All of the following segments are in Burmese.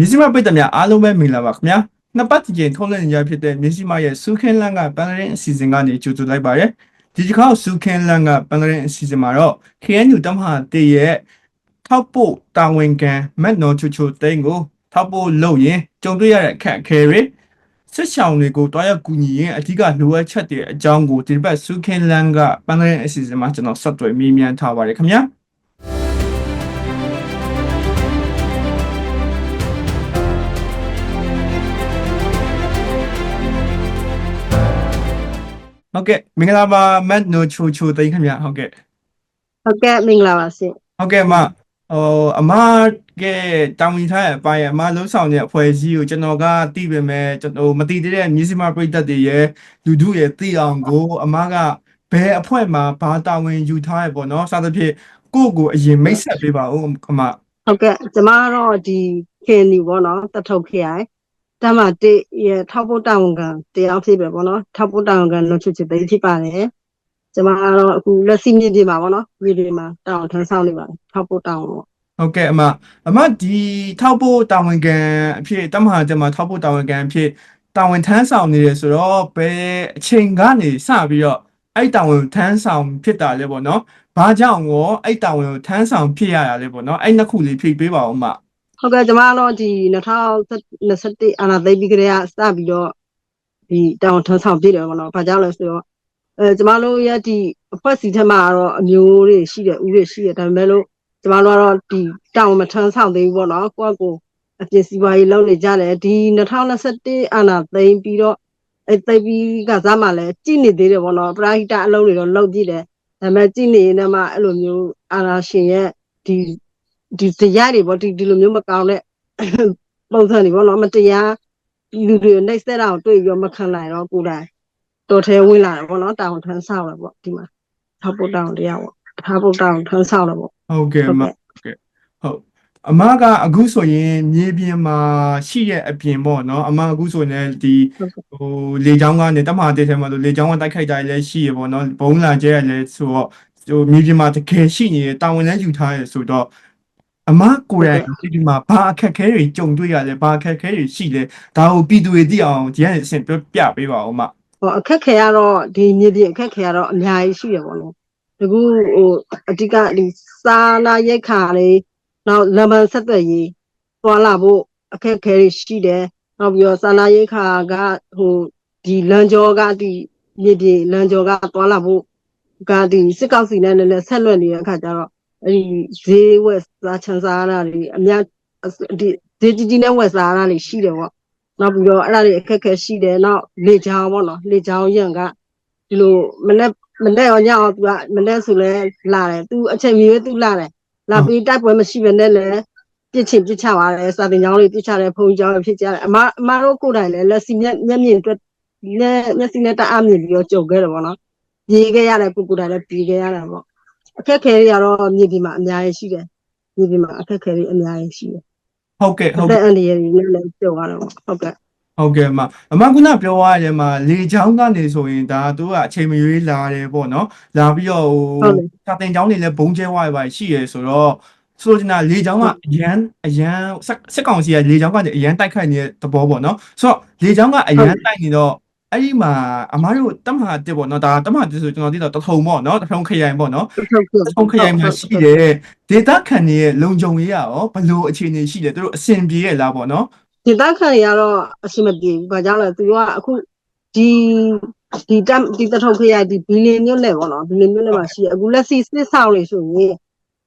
မြစီမပိတ်သက်များအားလုံးပဲမင်္ဂလာပါခင်ဗျာနှစ်ပတ်ကြင်ထုံးလွှင့်နေကြဖြစ်တဲ့မြစီမရဲ့စူခင်းလန်းကပန်လရင်အစီအစဉ်ကနေကြိုဆိုလိုက်ပါရယ်ဒီတစ်ခါစူခင်းလန်းကပန်လရင်အစီအစဉ်မှာတော့ KNU တမဟာတေရဲ့ထောက်ပို့တာဝန်ခံမက်နော်ချူချူတိန်ကိုထောက်ပို့လုပ်ရင်ကြုံတွေ့ရတဲ့အခက်အခဲတွေစစ်ဆောင်တွေကိုတွားရောက်ကူညီရင်အဓိကလိုအပ်ချက်တွေအကြောင်းကိုဒီတစ်ပတ်စူခင်းလန်းကပန်လရင်အစီအစဉ်မှာကျွန်တော်ဆက်သွယ်မေးမြန်းထားပါတယ်ခင်ဗျာ ဟုတ်ကဲ့မင်္ဂလာပါမတ်နိုချိုချိုသိန်းခင်ဗျဟုတ်ကဲ့ဟုတ်ကဲ့မင်္ဂလာပါရှင်ဟုတ်ကဲ့အမဟိုအမကတောင်းဝင်ထားတဲ့အပိုင်းအမလုံးဆောင်တဲ့အဖွဲ့အစည်းကိုကျွန်တော်ကသိပေမဲ့ကျွန်တော်မသိသေးတဲ့မြစည်းမပရိသတ်တွေရဲ့လူထုရဲ့သိအောင်ကိုအမကဘယ်အဖွဲ့မှာဘာတာဝန်ယူထားရပေါ့နော်စသဖြင့်ကိုယ့်ကိုအရင်မိတ်ဆက်ပေးပါဦးအမဟုတ်ကဲ့ကျမကတော့ဒီခင်နီပေါ့နော်တထုပ်ခရိုင် တမတေရထောက်ဖို့တာဝန်ခံတရားဖြစ်ပဲပေါ့နော်ထောက်ဖို့တာဝန်ခံလွန်ချွတ်ချစ်သိဖြစ်ပါတယ်ကျမကတော့အခုလက်စီမြင့်ပြမှာပေါ့နော်မြေတွေမှာတာဝန်ထမ်းဆောင်နေပါတယ်ထောက်ဖို့တာဝန်ပေါ့ဟုတ်ကဲ့အမအမဒီထောက်ဖို့တာဝန်ခံအဖြစ်တမဟာကျမထောက်ဖို့တာဝန်ခံအဖြစ်တာဝန်ထမ်းဆောင်နေတယ်ဆိုတော့ဘယ်အချိန်ကနေစပြီးတော့အဲ့တာဝန်ထမ်းဆောင်ဖြစ်တာလဲပေါ့နော်ဘာကြောင့်ရောအဲ့တာဝန်ကိုထမ်းဆောင်ဖြစ်ရတာလဲပေါ့နော်အဲ့နှစ်ခုလေးဖြည့်ပေးပါဦးအမ ဟုတ်ကဲ့ကျမကတော့ဒီ2021အာနာသိပြီးကြတဲ့စပြီးတော့ဒီတာဝန်ထမ်းဆောင်ပြည့်တယ်ပေါ့နော်ဘာကြောင့်လဲဆိုတော့အဲကျမတို့ရဲ့ဒီအဖွဲ့အစည်းထက်မှာတော့အမျိုးတွေရှိတယ်ဦးတွေရှိတယ်ဒါပေမဲ့လို့ကျမတို့ကတော့ဒီတာဝန်မထမ်းဆောင်သေးဘူးပေါ့နော်ကိုယ့်ကိုယ်အပြည့်စီးပွားရေးလုပ်နေကြတယ်ဒီ2021အာနာသိပြီးတော့အဲသိပြီးကစားမှလည်းကြည်နေသေးတယ်ပေါ့နော်ပရာဟိတအလုံးတွေတော့လုပ်ကြည့်တယ်ဒါပေမဲ့ကြည်နေနေမှအဲ့လိုမျိုးအာနာရှင်ရဲ့ဒီ ဒီတရားတွေပေါ့ဒီဒီလိုမျိုးမကောင်းတဲ့ပုံစံတွေပေါ့နော်မတရားလူတွေနှိပ်စက်တာကိုတွေ့ပြီးတော့မခံနိုင်တော့ကိုယ်တိုင်တော်ထဲဝင်လာတယ်ပေါ့နော်တာဝန်ထမ်းဆောင်တယ်ပေါ့ဒီမှာထောက်ပို့တောင်းတရားပေါ့ထောက်ပို့တောင်းထမ်းဆောင်တယ်ပေါ့ဟုတ်ကဲ့အမဟုတ်ကဲ့ဟုတ်အမကအခုဆိုရင်မြေပြင်မှာရှိတဲ့အပြင်ပေါ့နော်အမအခုဆိုရင်လည်းဒီဟိုလေချောင်းကနေတမဟာတေထဲမှာဆိုလေချောင်းကတိုက်ခိုက်တာလည်းရှိရပေါ့နော်ဘုံလာကျဲရလည်းဆိုတော့ဟိုမြေပြင်မှာတကယ်ရှိနေတာဝန်လည်းယူထားရဆိုတော့ အမကိုယ်တိုင်ဒီမှာဘာအခက်အခဲတွေကြုံတွေ့ရလဲဘာအခက်အခဲတွေရှိလဲဒါကိုပြည်သူတွေသိအောင်ဒီကနေအဆင့်ပြပြပေးပါဦးမဟောအခက်ခဲရတော့ဒီမြေပြင်အခက်ခဲရတော့အများကြီးရှိရပေါ့နော်တကူဟိုအဓိကဒီစာနာရိတ်ခါလေးနောက်လမ်းမဆက်သွယ်ရေးသွားလာဖို့အခက်ခဲတွေရှိတယ်နောက်ပြီးတော့စာနာရိတ်ခါကဟိုဒီလမ်းကျော်ကဒီမြေပြင်လမ်းကျော်ကသွားလာဖို့ကဒီစစ်ကောက်စီနဲ့လည်းဆက်လွတ်နေတဲ့အခါကျတော့ အဲဒီဈေးဝက်စားချန်စားရတာတွေအများဒီဈေးကြီးကြီးနဲ့ဝက်စားရတာတွေရှိတယ်ပေါ့နောက်ပြီးတော့အဲ့ဒါတွေအခက်အခဲရှိတယ်နောက်လေချောင်းပေါ့နော်လေချောင်းရံကဒီလိုမနေ့မနေ့ရောညအောင်သူကမနေ့ဆိုလဲလာတယ်သူအချိန်မီပဲသူလာတယ်လာပြီးတိုက်ပွဲမရှိဘဲနဲ့လည်းပြစ်ချင်ပြစ်ချပါတယ်စာတင်ကြောင်းလေးပြစ်ချတယ်ဖုန်းကြောင်းလေးဖြစ်ကြတယ်အမအမတို့ကိုယ်တိုင်လည်းလက်စီမျက်မျက်မြင်အတွက်လက်မျက်စိနဲ့တအားမြင်ပြီးတော့ကြုံခဲ့တယ်ပေါ့နော်ပြေးခဲ့ရတယ်ကိုကိုယ်တိုင်လည်းပြေးခဲ့ရတယ်ပေါ့ အခက်အခဲတွေကတော့မြေပြင်မှာအများကြီးရှိတယ်မြေပြင်မှာအခက်အခဲတွေအများကြီးရှိတယ်ဟုတ်ကဲ့ဟုတ်အသကဲ့က်အန္တရာယ်တွေနဲ့လည်းကြုံရတယ်ပေါ့ဟုတ်ကဲ့ဟုတ်ကဲ့အမအမကကပြောရတဲ့မှာလေချောင်းကနေဆိုရင်ဒါသူကအချိန်မရွေးလာတယ်ပေါ့နော်လာပြီးတော့ဟိုဟုတ်တယ်စာတင်ကျောင်းတွေလည်းဘုံကျဲဝါးပါရှိရယ်ဆိုတော့ဆိုချင်တာလေချောင်းကအရန်အရန်စက်စက်ကောင်စီကလေချောင်းကနေအရန်တိုက်ခိုက်နေတဲ့သဘောပေါ့နော်ဆိုတော့လေချောင်းကအရန်တိုက်နေတော့ အဲ့ဒီမှာအမားတို့တမဟာတစ်ပေါ့နော်ဒါတမဟာတစ်ဆိုကျွန်တော်သိတော့တထုံပေါ့နော်တထုံခရိုင်ပေါ့နော်ဟုတ်ကဲ့တထုံခရိုင်မှာရှိတယ်ဒေတာခန်ရဲ့လုံခြုံရေးရောဘယ်လိုအခြေအနေရှိတယ်သူတို့အဆင်ပြေရဲ့လားပေါ့နော်ဒီတက်ခံတွေကတော့အဆင်မပြေဘူး။ဘာကြောင့်လဲသူကအခုဒီဒီတက်ဒီတထုပ်ခရဒီဘီလီမြို့နယ်ပေါ့နော်ဘီလီမြို့နယ်မှာရှိရအခုလက်စီစစ်ဆောင်တွေဆိုရင်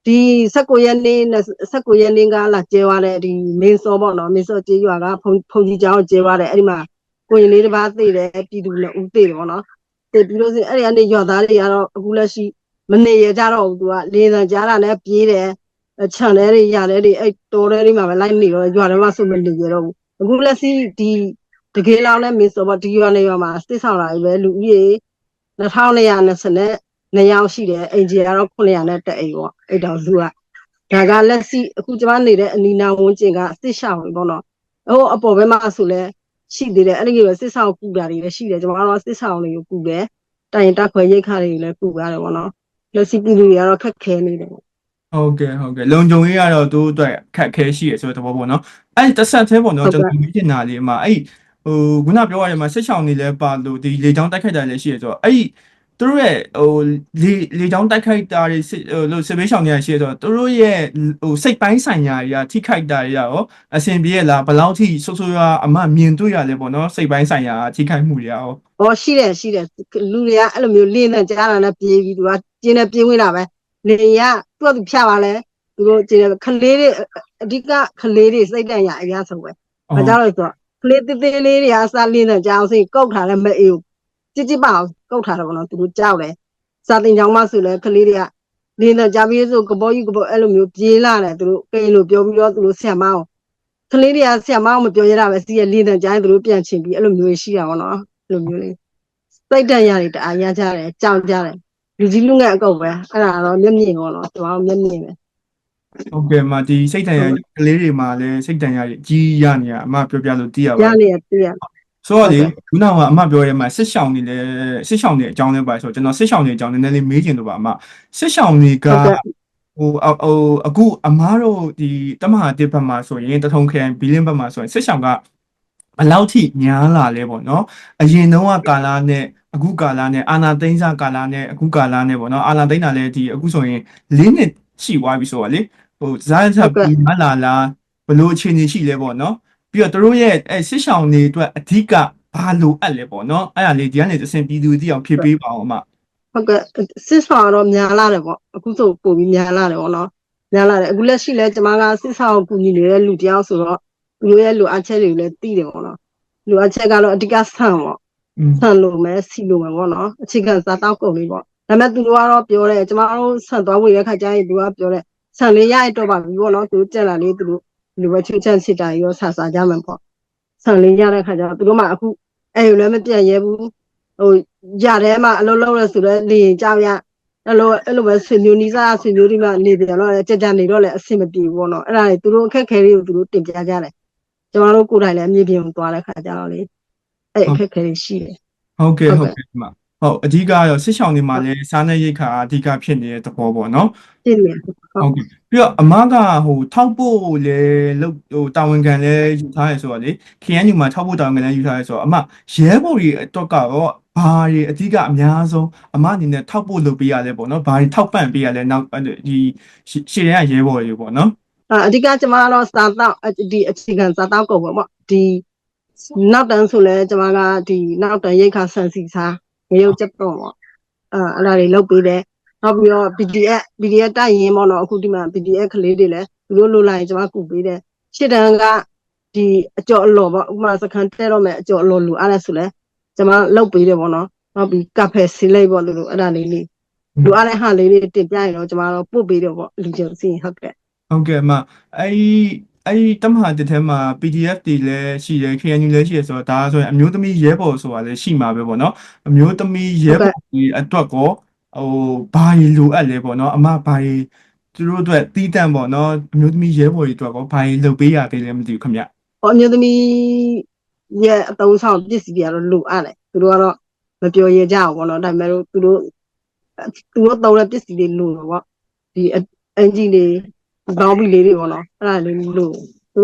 ဒီ16ရက်နေ့နဲ့16ရက်နေ့ကလာကျဲသွားတဲ့ဒီမင်းစောပေါ့နော်မင်းစောကျေးရွာကဖုန်ဖုန်ကြီးကျောင်းကိုကျဲသွားတယ်အဲ့ဒီမှာ ကိုရင်လေးတစ်ပါးသိတယ်ပြည်သူလည်းဦးသိတယ်ပေါ့နော်သိပြီးလို့ဆိုရင်အဲ့ဒီကနေရွာသားတွေကတော့အခုလက်ရှိမနေရကြတော့ဘူးသူကလေသံကြားတာနဲ့ပြေးတယ်အချန်လဲတွေရတယ်တွေအဲ့တော်တဲတွေမှာပဲလိုက်နေတော့ရွာထဲမှာဆိုမနေကြတော့ဘူးအခုလက်စီဒီတကယ်လောင်းနဲ့မင်းဆိုတော့ဒီရွာနေရွာမှာစစ်ဆောင်လာပြီပဲလူဦးရေ2220နဲ့နှစ်ယောက်ရှိတယ်အင်ဂျီကတော့900နဲ့တက်အိမ်ပေါ့အဲ့တော့လူကဒါကလက်စီအခုကျမနေတဲ့အနီနာဝန်းကျင်ကစစ်ဆောင်ပဲပေါ့နော်ဟိုအပေါ်ဘက်မှာဆိုလဲ ရှိသေးတယ်အဲ့ဒီလိုစစ်ဆောင်ပူတာတွေလည်းရှိတယ်ကျမတို့စစ်ဆောင်တွေကိုပူတယ်တိုင်တက်ခွဲရိတ်ခါတွေလည်းပူရတယ်ပေါ့နော်လက်စီပြည်သူတွေကတော့ခက်ခဲနေတယ်ပေါ့ဟုတ်ကဲ့ဟုတ်ကဲ့လုံခြုံရေးကတော့သူ့အတွက်ခက်ခဲရှိရဆိုတဲ့သဘောပေါ့နော်အဲ့ဒီတစ်ဆက်သေးပေါ့နော်ဟုတ်ကျွန်ကဲ့တော်မြင်နေတာလေးမှာအဲ့ဒီဟိုခုနပြောရတဲ့မှာဆက်ချောင်းနေလဲပါလို့ဒီလေချောင်းတိုက်ခိုက်တာလည်းရှိရဆိုတော့အဲ့ဒီ သူတို့ရဲ့ဟိုလေလေချောင်းတိုက်ခိုက်တာတွေစစ်ဟိုလို့စစ်ဘေးရှောင်တွေကရှိရဆိုတော့သူတို့ရဲ့ဟိုစိတ်ပိုင်းဆိုင်ရာတွေကထိခိုက်တာတွေကရောအဆင်ပြေရလားဘယ်လောက်ထိဆိုးဆိုးရွားအမှမြင်တွေ့ရလဲပေါ့နော်စိတ်ပိုင်းဆိုင်ရာထိခိုက်မှုတွေရော။ဟောရှိတယ်ရှိတယ်လူတွေကအဲ့လိုမျိုးလင်းနဲ့ကြားတာနဲ့ပြေးပြီးသူကကျင်းနဲ့ပြေးဝင်တာပဲ။လေကသူ့အတူဖြတ်ပါလဲသူတို့ကျင်းတယ်ခလေးတွေအဓိကခလေးတွေစိတ်တန်ရအရာဆုံးပဲ။ဘာကြောင့်လဲဆိုတော့ခလေးသေးသေးလေးတွေကအစားလင်းနဲ့ကြားအောင်စိကုတ်ထားလဲမအေးဘူး။ ကြစ်ကြစ်ပါအောင်ကုတ်ထားတယ်ပေါ့နော်သူတို့ကြောက်တယ်။စာတင်ကြောင်မှဆိုလဲခလေးတွေကလင်းနဲ့ကြားပြီးဆိုကဘောကြီးကဘောအဲ့လိုမျိုးပြေးလာတယ်သူတို့ကိန်းလို့ပြောပြီးတော့သူတို့ဆက်မအောင်ကလေးတွေကဆက်မအောင်မပြောရတာပဲစီးရလင်းနဲ့ကြားရင်သူတို့ပြန်ချင်ပြီးအဲ့လိုမျိုးရှိတာပေါ့နော်အဲ့လိုမျိုးလေးစိတ်တန်ရတွေတအားရကြတယ်ကြောက်ကြတယ်လူကြီးလူငယ်အကုတ်ပဲအဲ့ဒါတော့မျက်မြင်ပေါ့နော်ကျွန်တော်မျက်မြင်ပဲဟုတ်ကဲ့မှာဒီစိတ်တန်ရာကလေးတွေမှာလည်းစိတ်တန်ရာကြီးကြီးရနေရအမပြောပြလို့သိရပါရဘူးနေရပြရ ဆိုတော့လေဟုတ်ကဲ့ခုနကအမပြောရဲမှာစစ်ဆောင်နေလဲစစ်ဆောင်နေအကြောင်းလေးပါဆိုတော့ကျွန်တော်စစ်ဆောင်နေအကြောင်းနည်းနည်းလေးမေးချင်လို့ပါအမစစ်ဆောင်တွေကဟုတ်ကဲ့ဟိုအဟိုအခုအမားတို့ဒီတမဟာတစ်ဘက်မှာဆိုရင်တထုံခရိုင်ဘီလင်းဘက်မှာဆိုရင်စစ်ဆောင်ကဘယ်လောက်ထိများလာလဲပေါ့နော်အရင်တုန်းကကာလာနဲ့အခုကာလာနဲ့အာနာသိန်းစားကာလာနဲ့အခုကာလာနဲ့ပေါ့နော်အာနာသိန်းတာလည်းဒီအခုဆိုရင်၄နှစ်ရှိသွားပြီဆိုတော့လေဟိုဇာတ်ဆက်ပြီးမလာလားဘယ်လိုအခြေအနေရှိလဲပေါ့နော် ပြီးတော့သူတို့ရဲ့အဲစစ်ဆောင်တွေအတွက်အဓိကဘာလိုအပ်လဲပေါ့နော်အဲ့ဒါလေးဒီကနေသစင်ပြည်သူတိအောင်ဖြစ်ပေးပါအောင်အမဟုတ်ကဲ့စစ်ဆောင်တော့များလာတယ်ပေါ့အခုဆိုပို့ပြီးများလာတယ်ပေါ့နော်များလာတယ်အခုလက်ရှိလဲကျွန်မကစစ်ဆောင်ကူညီနေတဲ့လူတယောက်ဆိုတော့သူတို့ရဲ့လူအပ်ချက်တွေကိုလည်းသိတယ်ပေါ့နော်လူအပ်ချက်ကတော့အဓိကဆန်ပေါ့อืมဆန်လို့မယ်စီလို့မယ်ပေါ့နော်အခြေခံစားတောက်ကုန်လေးပေါ့ဒါပေမဲ့သူတို့ကတော့ပြောတယ်ကျွန်တော်တို့ဆန်သွားဝေတဲ့ခါကျရင်သူကပြောတယ်ဆန်လေးရရတော့ပါပြီပေါ့နော်သူတို့ကြက်လာလေးသူတို့ လူပဲချွတ်ချန်စစ်တာရောဆာဆာကြမယ်ပေါ့ဆန်လေးရတဲ့ခါကျတော့သူတို့မှအခုအဲ့လိုလည်းမပြတ်ရဲဘူးဟိုရထဲမှာအလုံးလုံးလဲဆိုတော့လေရင်ကြောက်ရအဲ့လိုအဲ့လိုပဲဆွေမျိုးနီးစားဆွေမျိုးတွေမှနေပြန်တော့ကြက်ကြက်နေတော့လည်းအဆင်မပြေဘူးပေါ့နော်အဲ့ဒါတွေသူတို့အခက်ခဲလေးကိုသူတို့တင်ပြကြတယ်ကျွန်တော်တို့ကိုယ်တိုင်လည်းအမြင့်ပြင်းသွားတဲ့ခါကျတော့လေအဲ့အခက်ခဲလေးရှိတယ်ဟုတ်ကဲ့ဟုဟုတ်တ်ကဲ့ကဲ့အမဟုတ်အဓိကကတော့စစ်ဆောင်တွေမှာလည်းစားနေရိတ်ခါအဓိကဖြစ်နေတဲ့သဘောပေါ့နော်ပြည့်နေ ဟုတ်ဟုတ်ကဲ့ပြီးတော့အမကဟိုထောက်ဖို့လည်းလုပ်ဟိုတာဝန်ခံလည်းယူထားရဆိုတော့လေ KNU မှာထောက်ဖို့တာဝန်ခံလည်းယူထားရဆိုတော့အမရဲဘော်တွေအတွက်ကတော့ဘာတွေအဓိကအများဆုံးအမအနေနဲ့ထောက်ဖို့လုပ်ပေးရလဲပေါ့နော်ဘာတွေထောက်ပံ့ပေးရလဲနောက်ဒီရှေ့ရရဲဘော်တွေပေါ့နော်အာအဓိကကျမကတော့စားတော့ဒီအခြေခံစားတော့ကုန်ပေါ့ဒီနောက်တန်းဆိုလဲကျမကဒီနောက်တန်းရိတ်ခါဆန်စီစားငရုတ်ချက်တော့ပေါ့အာအဲ့ဒါတွေလုပ်ပေးတယ် နောက်ပြီးတော့ PDF PDF တိုက်ရင်ပေါ့နော်အခုဒီမှာ PDF ကလေးတွေလည်းသူတို့လိုလိုက်ရင်ကျမကူပေးတယ်ရှစ်တန်းကဒီအကျော်အလော်ပေါ့ဥပမာစကန်တဲတော့မယ်အကျော်အလော်လူအဲ့ဒါဆိုလဲကျမလုပ်ပေးတယ်ပေါ့နော်နောက်ပြီးကဖဲစီလိုက်ပေါ့လို့အဲ့ဒါလေးလေးလူအားတဲ့ဟာလေးတွေတင်ပြရင်တော့ကျမတော့ပို့ပေးတော့ပေါ့လူကျုံစီဟုတ်ကဲ့ဟုတ်ကဲ့အမအဲ့ဒီအဲ့ဒီတမဟာတစ်ထဲမှာ PDF တွေလည်းရှိတယ် KNU လည်းရှိတယ်ဆိုတော့ဒါဆိုရင်အမျိုးသမီးရဲဘော်ဆိုတာလည်းရှိမှာပဲပေါ့နော်အမျိုးသမီးရဲဘော်တွေအတွက်ကော ဟိုဘာတွေလိုအပ်လဲပေါ့နော်အမဘာတွေသူတို့အတွက်တီးတန့်ပေါ့နော်အမျိုးသမီးရဲဘော်တွေအတွက်ကောဘာတွေလုပ်ပေးရသေးလဲမသိဘူးခင်ဗျဟောအမျိုးသမီးရဲ့အတုံးဆောင်ပစ္စည်းတွေကတော့လိုအပ်တယ်သူတို့ကတော့မပြောရကြဘူးပေါ့နော်ဒါပေမဲ့လို့သူတို့သူတို့တုံးတဲ့ပစ္စည်းတွေလိုတော့ပေါ့ဒီအင်ဂျင်တွေဘောင်းဘီလေးတွေပေါ့နော်အဲ့ဒါလေးလိုသူ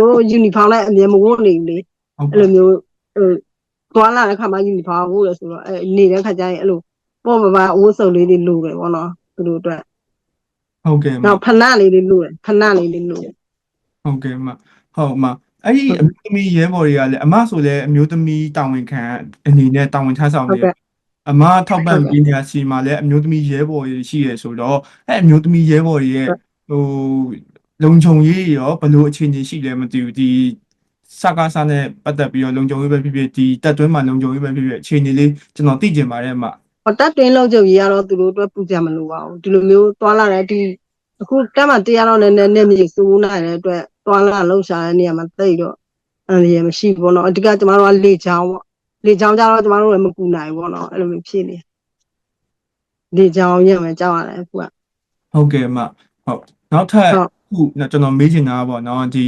တို့ယူနီဖောင်းနဲ့အမြဲမဝတ်နေဘူးလေဟုတ်အဲ့ကဲ့လိုမျိုးဟိုသွားလာတဲ့ခါမှယူနီဖောင်းဝတ်ရဆိုတော့အဲနေတဲ့ခါကျရင်အဲ့လို ပေါ့ပါပါအဝတ်စုံလေးတွေလိုတယ်ပေါ့နော်သူတို့အတွက်ဟုတ်ကဲ့အမနောက်ဖနလေးတွေလိုတယ်ဖနလေးတွေလိုတယ်ဟုတ်ကဲ့အမဟုတ်အမအဲ့ဒီအမျိုးသမီးရဲဘော်တွေကလည်းအမဆိုလည်းအမျိုးသမီးတာဝန်ခံအနေနဲ့တာဝန်ထမ်းဆောင်ဟုတ်နေကဲ့ အမထောက်ပံ့ပေးနေရစီမှာလည်းအမျိုးသမီးရဲဘော်တွေရှိရဆိုတော့အဲ့အမျိုးသမီးရဲဘော်တွေရဲ့ဟိုလုံခြုံရေးရောဘယ်လိုအခြေအနေရှိလဲမသိဘူးဒီစကားစားနဲ့ပတ်သက်ပြီးတော့လုံခြုံရေးပဲဖြစ်ဖြစ်ဒီတက်တွင်းမှာလုံခြုံရေးပဲဖြစ်ဖြစ်အခြေအနေလေးကျွန်တော်သိကျင်ပါတယ်အမ ဟောတက်တွင်းလောက်ကြုံကြီးကတော့သူတို့အတွက်ပူကြမလို့ပါဘူးဒီလိုမျိုးသွားလာတဲ့ဒီအခုတက်မှတရားတော့လည်းနည်းနည်းမြေစိုးနိုင်တဲ့အတွက်သွားလာလှုပ်ရှားတဲ့နေရာမှာတိတ်တော့အန်ရမရှိဘူးပေါ့နော်အဓိကကျမတို့ကလေချောင်းပေါ့လေချောင်းကြတော့ကျမတို့လည်းမကူနိုင်ဘူးပေါ့နော်အဲ့လိုမျိုးဖြစ်နေလေချောင်းရမယ်ကြောက်ရတယ်အခုကဟုတ်ကဲ့အမဟုတ်နောက်ထပ်ဟုတ်ခုကျွန်တော်မေးချင်တာကပေါ့နော်ဒီ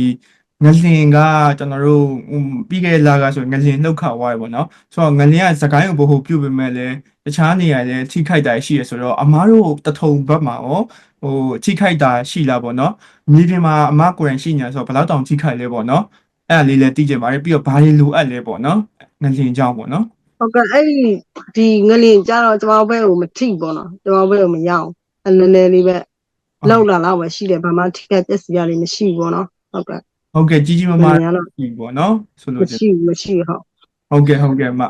ငလင်ကကျွန်တော်တို့ဟိုပြီးခဲ့တဲ့လကဆိုငလင်နှုတ်ခါသွားပြီပေါ့နော်ဆိုတော့ငလင်ကစကိုင်းကိုဘို့ပြုတ်ပေမဲ့လည်းတခြားနေရာလည်းထိခိုက်တာရှိရဆိုတော့အမားတို့တထုံဘက်မှာရောဟိုထိခိုက်တာရှိလားပေါ့နော်မြေပြင်မှာအမားကိုယ်တိုင်ရှိနေဆိုတော့ဘယ်လောက်တောင်ထိခိုက်လဲပေါ့နော်ဟအဲ့ဒါလေးလည်းသိကြပါတယ်ပြီးတော့ဘာတွေလိုအပ်လဲပေါ့နော်ငလျင်ကြောင်းပေါ့နော်ဟုတ်ကဲ့အဲ့ဒီဒီငလင်ကြတော့ကျွန်တော်ဘက်ကိုမထိပေါ့နော်ကျွန်တော်ဘက်ကိုမရအောင်အဲ့နည်းနည်းလေးပဲလောက်လာတော့ပဲရှိတယ်ဘာမှထိခိုက်ပျက်စီးရလေးမရှိဘူးပေါ့နော်ဟုတ်ကဲ့ ဟုတ်ကဲ့ကြီးကြီးမားငမားလင်ကတော့ပြီပေါ့နော်ဆိုမလို့ချင်းရှိဘူးမရှိဘူးဟုတ်ဟုတ်ကဲ့ဟုတ်ကဲ့အမ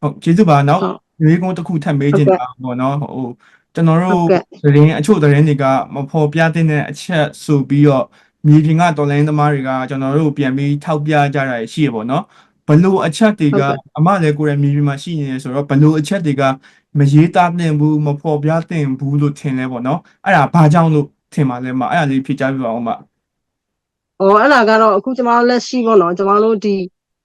ဟုတ်ကျေးဇူးပါနော်ဟုတ်ရွေးကုန်းတစ်ခုထပ်မေးချင်တာပေါ့နော်ဟိုကျွန်တော်ဟုတို့တ်ကဲ့သတင်းအချို့သတင်းတွေကမဖော်ပြတဲ့အချက်ဆိုပြီးတော့မြေပြင်ကတော်လိုင်းသမားတွေကကျွန်တော်တို့ပြန်ပြီးထောက်ပြကြတာရှိရပေါ့နော်ဘလို့အချက်တွေကအမလည်းကိုယ်ရမြေပြင်မှာရှိနေတယ်ဆိုတော့ဘလို့အချက်တွေကမရေးသားသင့်ဘူးမဖော်ပြသင့်ဘူးလို့ထင်လဲပေါ့နော်အဲ့ဒါဘာကြောင့်လို့ထင်ပါလဲမအဲ့ဒါလေးဖြေကြားပြပါအောင်မ။ အော်အဲ့ဒါကတော့အခုကျမတို့လက်ရှိပေါ့နော်ကျမတို့ဒီ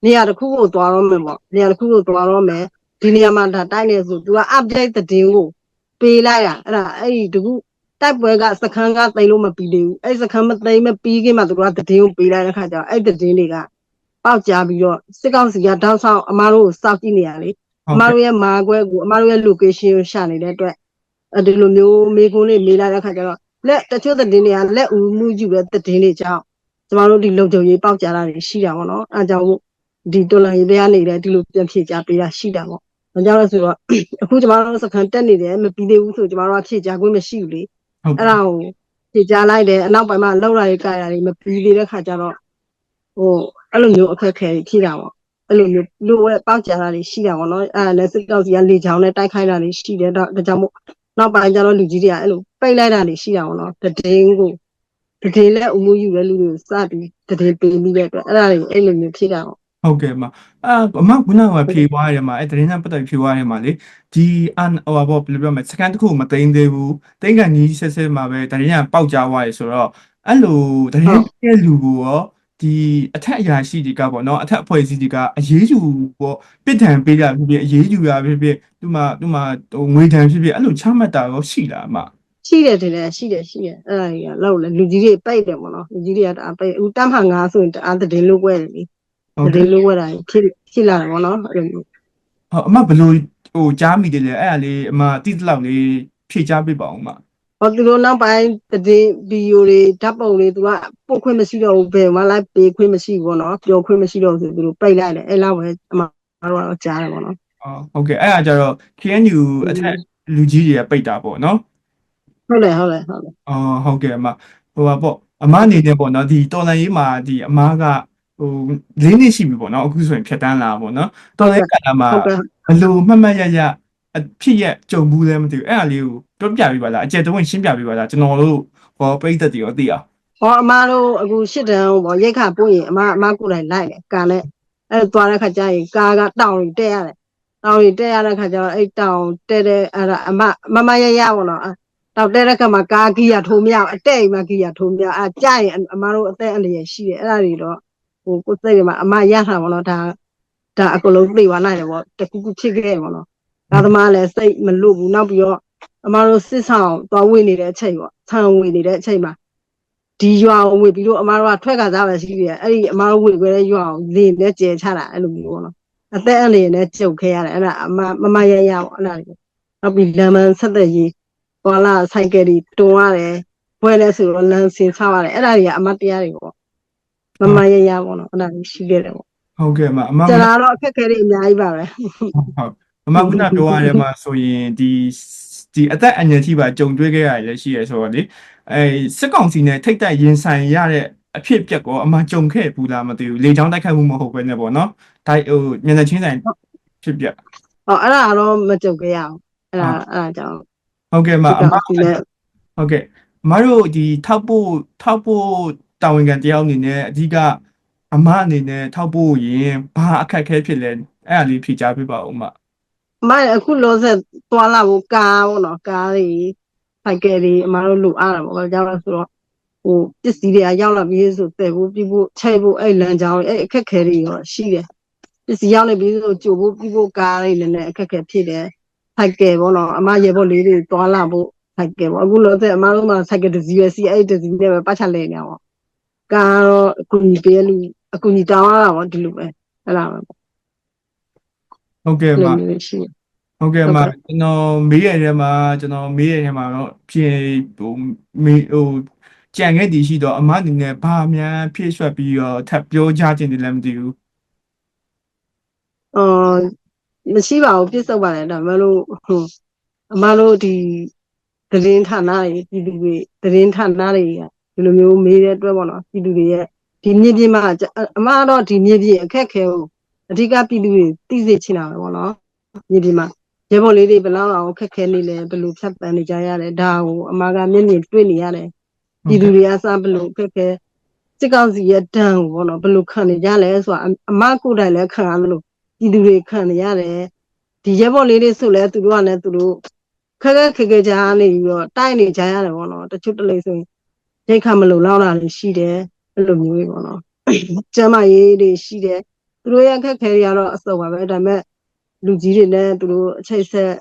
နေရာတစ်ခုကိုသွားတော့မယ်ပေါ့နေရာတစ်ခုကိုသွားတော့မယ်ဒီနေရာမှာဒါတိုက်နေဆို तू က update သတင်းကိုပေးလိုက်တာအဲ့ဒါအဲ့ဒီတခုတိုက်ပွဲကစခန်းကသိမ်းလို့မပြီးသေးဘူးအဲ့ဒီစခန်းမသိမ်းမပြီးခင်မှာ तू ကသတင်းကိုပေးလိုက်တဲ့ခါကျတော့အဲ့ဒီသတင်းတွေကပေါက်ကြပြီးတော့စစ်ကောင်စီကတောက်ဆောင်အမားတို့ကိုစောက်ကြည့်နေရလေအမတို့ရဲ့မာခွဲကိုအမတို့ရဲ့ location ကိုရှာနေတဲ့အတွက်အဲဒီလိုမျိုးမေကုန်းလေးမေးလာတဲ့ခါကျတော့လက်တချို့သတင်းတွေကလက်ဦးမှုယူတဲ့သတင်းတွေကြောင့် ကျမတို့ဒီလုံခြုံရေးပေါက်ကြတာတွေရှိတာပေါ့နော်အဲဒါကြောင့်မို့ဒီတော်လန်ရေးတရားနေတယ်ဒီလိုပြန်ဖြေကြပေးတာရှိတာပေါ့။ဒါကြောင့်လဲဆိုတော့အခုကျမတို့စခန်းတက်နေတယ်မပြီးသေးဘူးဆိုကျမတို့ကဖြေကြခွင့်မရှိဘူးလေဟုတ်အဲ့ဒါကိုဖြေကြလိုက်တယ်အနောက်ပိုင်းမှာလောက်လာရေးကြရတွေမပြီးသေးတဲ့ခါကျတော့ဟိုအဲ့လိုမျိုးအခက်အခဲတွေဖြစ်တာပေါ့အဲ့လိုမျိုးလူဝဲပေါက်ကြတာတွေရှိတာပေါ့နော်အဲ့ဒါလည်းစစ်ကောက်စီကလေချောင်းနဲ့တိုက်ခိုက်တာတွေရှိတယ်ဒါဒါကြောင့်မို့နောက်ပိုင်းကျတော့လူကြီးတွေကအဲ့လိုပိတ်လိုက်တာတွေရှိတာပေါ့နော်တည်င်းကို တည်င်းလက်အမှုယူတဲ့လူတွေကိုစပြီးတည်င်းပေးပြီးတဲ့အတွက်အဲ့ဒါတွေအဲ့လိုမျိုးဖြစ်တာပေါ့ဟုတ်ကဲ့မအာအမခုနကဖြေသွားရတယ်မှာအဲတရင်နဲ့ပတ်သက်ဖြေသွားရတယ်မှာလေဒီအန်ဟိုဘောဘယ်လိုပြောမလဲစကန်တစ်ခုမသိမ်းသေးဘူးတိတ်ကန်ကြီးဆက်ဆက်မှာပဲတရင်ကပေါက်ကြသွားရဆိုတော့အဲ့လိုတရင်ရဲ့လူကိုရောဒီအထက်အရာရှိတွေကပေါ့နော်အထက်အဖွဲ့အစည်းတွေကအရေးယူပေါ့ပြစ်ဒဏ်ပေးတာဖြစ်ဖြစ်အရေးယူရဖြစ်ဖြစ်သူမှသူမှဟိုငွေဒဏ်ဖြစ်ဖြစ်အဲ့လိုချမှတ်တာရောရှိလားအမ ရှိတယ်တင်တယ်ရှိတယ်ရှိတယ်အဲ့ဒါတွေကလောက်လေလူကြီးတွေပိတ်တယ်ပေါ့နော်လူကြီးတွေကတအားပိတ်အခုတမ်းမှငါဆိုရင်တအားတည်င်းလို့ွဲတယ်လေဟုတ်တကဲ့ည်င်းလို့ွဲတာဖြစ်ဖြစ်လာတယ်ပေါ့နော်အဲ့လိုမျိုးဟုတ်အမဘယ်လိုဟိုကြားမိတယ်လဲအဲ့ဒါလေးအမတိတိလောက်လေးဖြေကြားပေးပါအောင်အမဟောသူတို့နောက်ပိုင်းတည်ဗီဒီယိုတွေဓာတ်ပုံတွေသူကပို့ခွင့်မရှိတော့ဘူးဘယ်မှလိုက်ပေးခွင့်မရှိဘူးပေါ့နော်ပြောခွင့်မရှိတော့ဘူးဆိုသူတို့ပိတ်လိုက်တယ်အဲ့လောက်ပဲအမတို့ကတော့ကြားတယ်ပေါ့နော်အော်ဟုတ်ကဲ့အဲ့ဒါကြတော့ KNU အထက်လူကြီးတွေကပိတ်တာပေါ့နော် ဟုတ်တယ်ဟုတ်တယ်ဟုတ်တယ်အော်ဟုတ်ကဲ့အမဟိုပါပေါ့အမအနေနဲ့ပေါ့နော်ဒီတော်လန်ရေးမှာဒီအမကဟိုလေးနှစ်ရှိပြီပေါ့နော်အခုဆိုရင်ဖြတ်တန်းလာပေါ့နော်တော်လန်ကလာမှာဟုတ်ကဲ့ဘယ်လိုမှတ်မှတ်ရရအဖြစ်ရကြုံဘူးလဲမသိဘူးအဲ့ဒါလေးကိုပြောပြပေးပါလားအကျယ်တဝင့်ရှင်းပြပေးပါလားကျွန်တော်တို့ဟောပြိသက်တွေရောသိအောင်ဟောအမတို့အခုရှစ်တန်းပေါ့ရိတ်ခါပို့ရင်အမအမကိုယ်တိုင်လိုက်တယ်ကာနဲ့အဲ့သွားတဲ့ခါကျရင်ကာကတောင်တွေတက်ရတယ်တောင်တွေတက်ရတဲ့ခါကျတော့အဲ့တောင်တက်တဲ့အဲ့ဒါအမမမရရပေါ့နော် တောင်တက်တဲ့ခါမှာကာကီယာထိုးမရအတက်အိမ်မှာကီယာထိုးမရအဲကြရင်အမတို့အသက်အန္တရာယ်ရှိတယ်အဲ့ဒါတွေတော့ဟိုကိုယ်စိတ်တွေမှာအမရတာပေါ့နော်ဒါဒါအကလုံးသိသွားနိုင်တယ်ပေါ့တခုခုဖြစ်ခဲ့ပေါ့နော်ဒါသမားလည်းစိတ်မလွတ်ဘူးနောက်ပြီးတော့အမတို့စစ်ဆောင်သွားဝင်နေတဲ့အချိန်ပေါ့ဆံဝင်နေတဲ့အချိန်မှာဒီရွာကိုဝင်ပြီးတော့အမားတို့ကထွက်ကစားပဲရှိတယ်အဲ့ဒီအမားတို့ဝင်ခွဲတဲ့ရွာကိုလေနဲ့ကျဲချတာအဲ့လိုမျိုးပေါ့နော်အသက်အန္တရာယ်နဲ့ကြုတ်ခဲရတယ်အဲ့ဒါအမမမရရပေါ့အဲ့ဒါတွေနောက်ပြီးလမ်းမဆက်သက်ရေး ပေါ်လာဆိုင်ကယ်တွေတွန်းရတယ်ဘွဲလဲဆိုတော့လမ်းစင်ဆောက်ရတယ်အဲ့ဒါတွေကအမတရားတွေပေါ့မမရရပေါ့နော်အဲ့ဒါတွေရှိခဲ့တယ်ပေါ့ဟုတ်ကဲ့အမအမကျွန်တော်တော့အခက်အခဲတွေအများကြီးပါပဲဟုတ်အမခုနပြောရတဲ့မှာဆိုရင်ဒီဒီအသက်အငယ်ထိပါကြုံတွေ့ခဲ့ရတယ်လည်းရှိရဆိုတော့လေအဲစစ်ကောင်စီနဲ့ထိတ်တိုက်ရင်ဆိုင်ရတဲ့အဖြစ်အပျက်ကောအမကြုံခဲ့ဘူးလားမသိဘူးလေချောင်းတိုက်ခိုက်မှုမဟုတ်ဘဲနဲ့ပေါ့နော်တိုက်ဟိုညနေချင်းဆိုင်ဖြစ်ပျက်ဟောအဲ့ဒါကတော့မကြုတ်ခဲ့ရအောင်အဲ့ဒါအဲ့ဒါကြောင့် ဟုတ်ကဲ့အမဒီအမကောင်စီနဲ့ဟုတ်ကဲ့အမတို့ဒီထောက်ဖို့ထောက်ဖို့တာဝန်ခံတယောက်အနေနဲ့အဓိကအမအနေနဲ့ထောက်ဖို့ရင်ဘာအခက်အခဲဖြစ်လဲအဲ့ဒါလေးဖြေကြားပေးပါဦးအမအမအခုလောဆက်သွားလာဖို့ကားပေါ့နော်ကားတွေဖိုက်ကယ်တွေအမတို့လိုအားတာပေါ့ဘာကြောင့်လဲဆိုတော့ဟိုပစ္စည်းတွေကရောက်လာပြီးဆိုတဲ့ဖို့ပြီးဖို့ချိန်ဖို့အဲ့လမ်းကြောင်းအဲ့အခက်ခဲတွေရောရှိတယ်ပစ္စည်းရောက်နေပြီးဆိုကြိုဖို့ပြီးဖို့ကားတွေလည်းလည်းအခက်ခဲဖြစ်တယ် ဖိုက်ကယ်ပေါ့နော်အမရေဖို့လေးတွေသွားလာဖို့ဖိုက်ကယ်ပေါ့အခုလောဆက်အမတို့မှာဖိုက်ကယ်တစ်စီးပဲစီအဲ့တစ်စီးနဲ့ပဲပတ်ချလဲနေအောင်ကားတော့အကူကြီးပေးလူအကူကြီးတောင်းရတာပေါ့ဒီလိုပဲအဲ့လိုပဲဟုတ်ကဲ့အဲ့အမလိုမျိုးရှိတယ်ဟုတ်ကဲ့ဟုတ်အမကဲ့ကျွန်တော်မေးရတဲ့မှာကျွန်တော်မေးရတဲ့မှာတော့ပြင်ဟိုမေးဟိုကြံခဲ့တည်ရှိတော့အမအနေနဲ့ဘာများဖြည့်ဆွတ်ပြီးတော့ထပ်ပြောကြခြင်းတယ်လည်းမသိဘူး အော် မရှိပါဘူးပြစ်စုံပါတယ်ဒါပေမဲ့လို့ဟိုအမတို့ဒီသတင်းဌာနတွေပြည်သူတွေသတင်းဌာနတွေကဒီလိုမျိုးမေးတဲ့အတွက်ပေါ့နော်ပြည်သူတွေရဲ့ဒီမြေပြင်မှာအမကတော့ဒီမြေပြင်အခက်ခဲကိုအဓိကပြည်သူတွေသိစေချင်တာပဲပေါ့နော်မြေပြင်မှာရဲဘော်လေးတွေဘယ်လောက်အောင်ခက်ခဲနေလဲဘယ်လိုဖြတ်ပန်းနေကြရလဲဒါကိုအမကမျက်မြင်တွေ့နေရတယ်ပြည်သူတွေအစားဘယ်လိုခက်ခဲစစ်ကောင်စီရဲ့တန်းကိုပေါ့နော်ဘယ်လိုခံနေကြလဲဆိုတာအမကိုယ်တိုင်လည်းခံရတယ်လို့ ပြည်သူတွေခံနေရတယ်ဒီရဲဘော်လေးတွေဆိုလဲသူတို့ကလည်းသူတို့ခက်ခက်ခက်ခက်ကြားနေပြီးတော့တိုက်နေကြရတယ်ပေါ့နော်တချို့တလေဆိုရင်ရိတ်ခါမလို့လောက်လာနေရှိတယ်အဲ့လိုမျိုးပေါ့နော်ကျမ်းမာရေးတွေရှိတယ်သူတို့ရဲ့ခက်ခဲတွေကတော့အစုံပါပဲဒါပေမဲ့လူကြီးတွေလည်းသူတို့အချိတ်ဆက်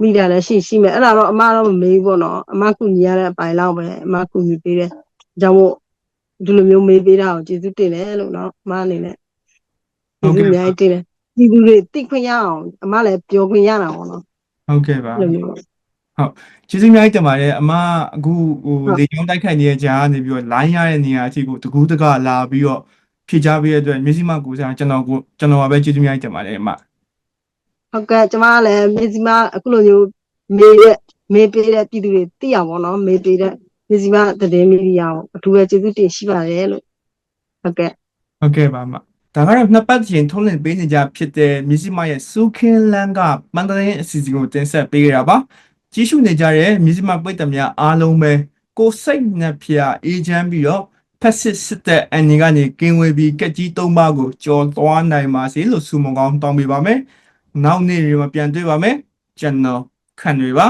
မိတာလည်းရှိရှိမယ်အဲ့ဒါတော့အမတော့မမေးဘူးပေါ့နော်အမကူညီရတဲ့အပိုင်းလောက်ပဲအမကူညီပေးတယ်အကြောင်းမို့ဒီလိုမျိုးမေးပေးတာကိုကျေးဇူးတင်တယ်လို့နော်အမအနေနဲ့ကျေးဇူးအများကြီးတင်တယ် ပြည်သူတွေသိခွင့်ရအောင်အမလည်းပြောခွင့်ရတာပေါ့နော်ဟုတ်ကဲ့ပါအဲ့လိုမျိုးကျေးဇူးအများကြီးတင်ပါတယ်အမအခုဟိုဟုတ်လေကြောင်းတိုက်ခိုက်နေတဲ့ကြားကနေပြီးတော့ line ရတဲ့နေရာအထိကိုတကူးတကလာပြီးတော့ဖြည့်ချပေးရတဲ့အတွက်မျိုးစိမကိုစားကျွန်တော်ကိုကျွန်တော်ကပဲကျေးဇူးအများကြီးတင်ပါတယ်အမဟုတ်ကဲ့ကျမကလည်းမေစီမအခုလိုမျိုးမေးတဲ့မေးပေးတဲ့ပြည်သူတွေသိအောင်ပေါ့နော်မေးပေးတဲ့မေစီမသတင်းမီဒီယာကိုအထူးပဲကျေးဇူးတင်ရှိပါတယ်လို့ဟုတ်ကဲ့ဟုတ်ကဲ့ပါအမ ဒါကတော့နှစ်ပတ်ချင်းထုံးလင်းပေးနေကြဖြစ်တဲ့မျိုးစိမရဲ့စူခင်းလန်းကမန္တလေးအစီအစဉ်ကိုတင်ဆက်ပေးကြတာပါကြီးစုနေကြတဲ့မျိုးစိမပိတ်သက်များအားလုံးပဲကိုယ်စိတ်နှဖျားအေးချမ်းပြီးတော့ဖက်စစ်စစ်တဲ့အန်ဒီကနေကင်းဝေးပြီးကက်ကြီးသုံးပါးကိုကြော်သွားနိုင်ပါစေလို့ဆုမွန်ကောင်းတောင်းပေးပါမယ်နောက်နေ့တွေမှာပြန်တွေ့ပါမယ်ကျွန်တော်ခန့်တွေပါ